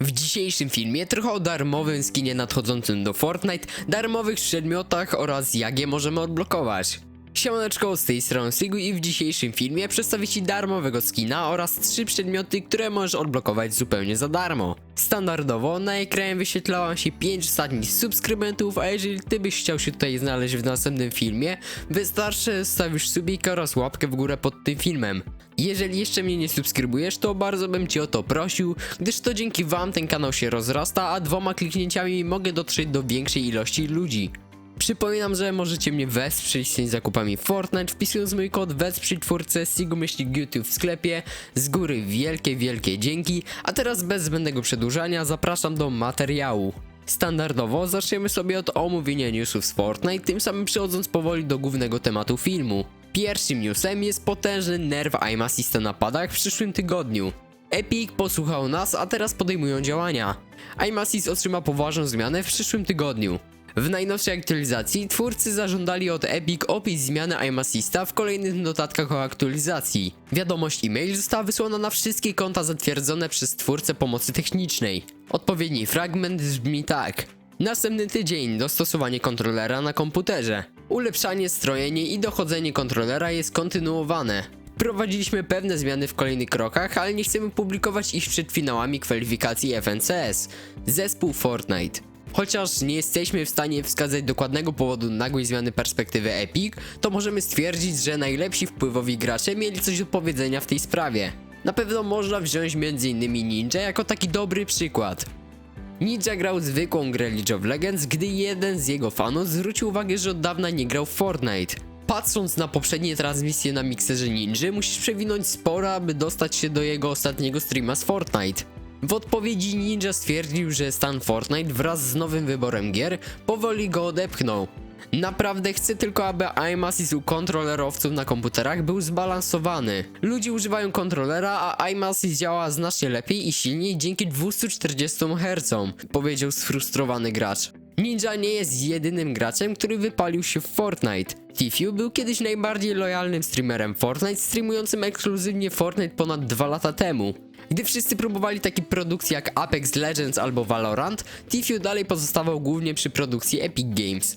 W dzisiejszym filmie trochę o darmowym skinie nadchodzącym do Fortnite, darmowych przedmiotach oraz jak je możemy odblokować. Siemaneczko, z tej strony Sigu i w dzisiejszym filmie przedstawię Ci darmowego skina oraz trzy przedmioty, które możesz odblokować zupełnie za darmo. Standardowo na ekranie wyświetlało się 5 ostatnich subskrybentów, a jeżeli Ty byś chciał się tutaj znaleźć w następnym filmie, wystarczy stawisz subika oraz łapkę w górę pod tym filmem. Jeżeli jeszcze mnie nie subskrybujesz, to bardzo bym Cię o to prosił, gdyż to dzięki Wam ten kanał się rozrasta, a dwoma kliknięciami mogę dotrzeć do większej ilości ludzi. Przypominam, że możecie mnie wesprzeć z tymi zakupami Fortnite wpisując mój kod wesprzyj twórcę Sigu myśli YouTube w sklepie. Z góry wielkie, wielkie dzięki. A teraz bez zbędnego przedłużania zapraszam do materiału. Standardowo zaczniemy sobie od omówienia newsów z Fortnite, tym samym przechodząc powoli do głównego tematu filmu. Pierwszym newsem jest potężny nerw aim assista na padach w przyszłym tygodniu. Epic posłuchał nas, a teraz podejmują działania. Aim Assist otrzyma poważną zmianę w przyszłym tygodniu. W najnowszej aktualizacji twórcy zażądali od Epic opis zmiany aim assista w kolejnych notatkach o aktualizacji. Wiadomość e-mail została wysłana na wszystkie konta zatwierdzone przez twórcę pomocy technicznej. Odpowiedni fragment brzmi tak. Następny tydzień dostosowanie kontrolera na komputerze. Ulepszanie, strojenie i dochodzenie kontrolera jest kontynuowane. Prowadziliśmy pewne zmiany w kolejnych krokach, ale nie chcemy publikować ich przed finałami kwalifikacji FNCS. Zespół Fortnite. Chociaż nie jesteśmy w stanie wskazać dokładnego powodu nagłej zmiany perspektywy Epic, to możemy stwierdzić, że najlepsi wpływowi gracze mieli coś do powiedzenia w tej sprawie. Na pewno można wziąć m.in. Ninja jako taki dobry przykład. Ninja grał zwykłą grę League of Legends, gdy jeden z jego fanów zwrócił uwagę, że od dawna nie grał w Fortnite. Patrząc na poprzednie transmisje na mikserze Ninja, musisz przewinąć sporo, aby dostać się do jego ostatniego streama z Fortnite. W odpowiedzi Ninja stwierdził, że stan Fortnite wraz z nowym wyborem gier powoli go odepchnął. Naprawdę chcę tylko, aby aim assist u kontrolerowców na komputerach był zbalansowany. Ludzie używają kontrolera, a aim assist działa znacznie lepiej i silniej dzięki 240 Hz, powiedział sfrustrowany gracz. Ninja nie jest jedynym graczem, który wypalił się w Fortnite. Tfue był kiedyś najbardziej lojalnym streamerem Fortnite, streamującym ekskluzywnie Fortnite ponad 2 lata temu. Gdy wszyscy próbowali takich produkcji jak Apex Legends albo Valorant, Tfue dalej pozostawał głównie przy produkcji Epic Games.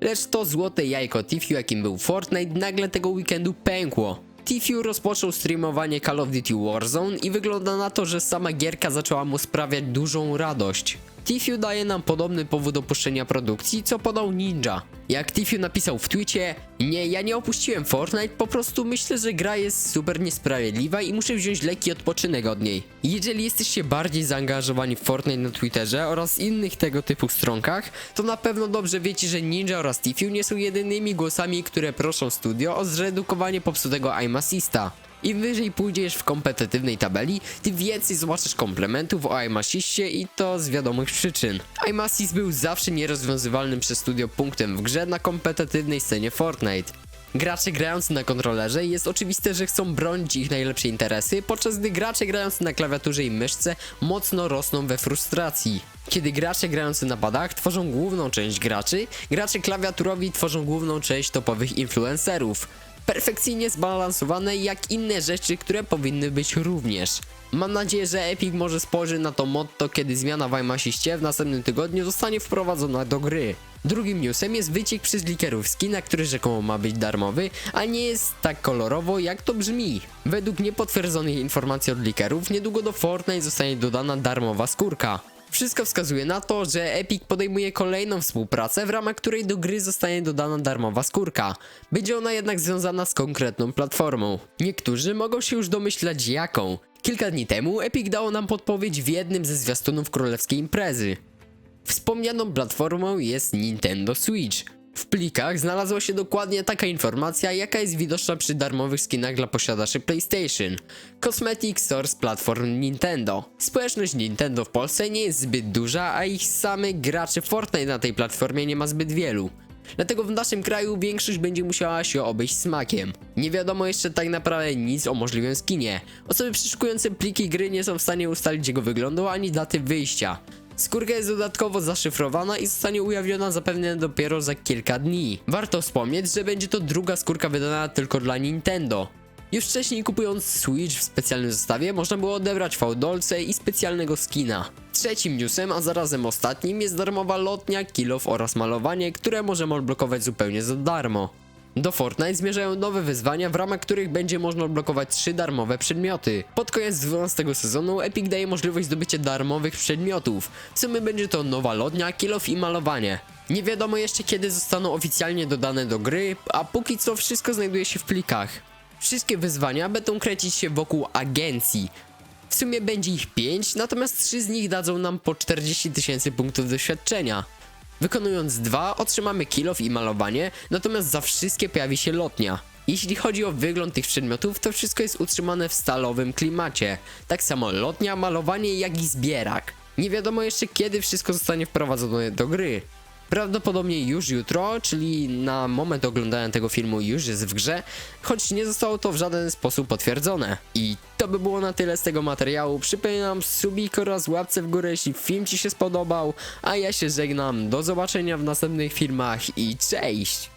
Lecz to złote jajko Tfue jakim był Fortnite nagle tego weekendu pękło. Tfue rozpoczął streamowanie Call of Duty Warzone i wygląda na to, że sama gierka zaczęła mu sprawiać dużą radość. Tfue daje nam podobny powód opuszczenia produkcji, co podał Ninja. Jak Tfue napisał w Twitcie, nie, ja nie opuściłem Fortnite, po prostu myślę, że gra jest super niesprawiedliwa i muszę wziąć lekki odpoczynek od niej. Jeżeli jesteście bardziej zaangażowani w Fortnite na Twitterze oraz innych tego typu stronkach, to na pewno dobrze wiecie, że Ninja oraz Tfue nie są jedynymi głosami, które proszą studio o zredukowanie popsutego aim assista. Im wyżej pójdziesz w kompetytywnej tabeli, tym więcej zobaczysz komplementów o aim assiście i to z wiadomych przyczyn. Aim assist był zawsze nierozwiązywalnym przez studio punktem w grze na kompetytywnej scenie Fortnite. Gracze grający na kontrolerze jest oczywiste, że chcą bronić ich najlepsze interesy, podczas gdy gracze grający na klawiaturze i myszce mocno rosną we frustracji. Kiedy gracze grający na padach tworzą główną część graczy, gracze klawiaturowi tworzą główną część topowych influencerów. Perfekcyjnie zbalansowane jak inne rzeczy, które powinny być również. Mam nadzieję, że Epic może spojrzy na to motto, kiedy zmiana w aimasiście w następnym tygodniu zostanie wprowadzona do gry. Drugim newsem jest wyciek przez likerów skina, który rzekomo ma być darmowy, a nie jest tak kolorowo jak to brzmi. Według niepotwierdzonych informacji od likerów, niedługo do Fortnite zostanie dodana darmowa skórka. Wszystko wskazuje na to, że Epic podejmuje kolejną współpracę, w ramach której do gry zostanie dodana darmowa skórka. Będzie ona jednak związana z konkretną platformą. Niektórzy mogą się już domyślać jaką. Kilka dni temu Epic dało nam podpowiedź w jednym ze zwiastunów królewskiej imprezy. Wspomnianą platformą jest Nintendo Switch. W plikach znalazła się dokładnie taka informacja, jaka jest widoczna przy darmowych skinach dla posiadaczy PlayStation. Cosmetic Source Platform Nintendo. Społeczność Nintendo w Polsce nie jest zbyt duża, a ich samych graczy Fortnite na tej platformie nie ma zbyt wielu. Dlatego w naszym kraju większość będzie musiała się obejść smakiem. Nie wiadomo jeszcze tak naprawdę nic o możliwym skinie. Osoby przeszukujące pliki gry nie są w stanie ustalić jego wyglądu ani daty wyjścia. Skórka jest dodatkowo zaszyfrowana i zostanie ujawniona zapewne dopiero za kilka dni. Warto wspomnieć, że będzie to druga skórka wydana tylko dla Nintendo. Już wcześniej kupując Switch w specjalnym zestawie można było odebrać fałdolce i specjalnego skina. Trzecim newsem, a zarazem ostatnim jest darmowa lotnia, kilof oraz malowanie, które możemy odblokować zupełnie za darmo. Do Fortnite zmierzają nowe wyzwania, w ramach których będzie można odblokować trzy darmowe przedmioty. Pod koniec 12 sezonu Epic daje możliwość zdobycia darmowych przedmiotów. W sumie będzie to nowa lodnia, kilof i malowanie. Nie wiadomo jeszcze kiedy zostaną oficjalnie dodane do gry, a póki co wszystko znajduje się w plikach. Wszystkie wyzwania będą kręcić się wokół agencji. W sumie będzie ich 5, natomiast 3 z nich dadzą nam po 40 tysięcy punktów doświadczenia. Wykonując dwa, otrzymamy kilof i malowanie, natomiast za wszystkie pojawi się lotnia. Jeśli chodzi o wygląd tych przedmiotów, to wszystko jest utrzymane w stalowym klimacie. Tak samo lotnia, malowanie, jak i zbierak. Nie wiadomo jeszcze kiedy wszystko zostanie wprowadzone do gry. Prawdopodobnie już jutro, czyli na moment oglądania tego filmu już jest w grze, choć nie zostało to w żaden sposób potwierdzone. I to by było na tyle z tego materiału. Przypominam subik oraz łapce w górę, jeśli film Ci się spodobał, a ja się żegnam. Do zobaczenia w następnych filmach i cześć!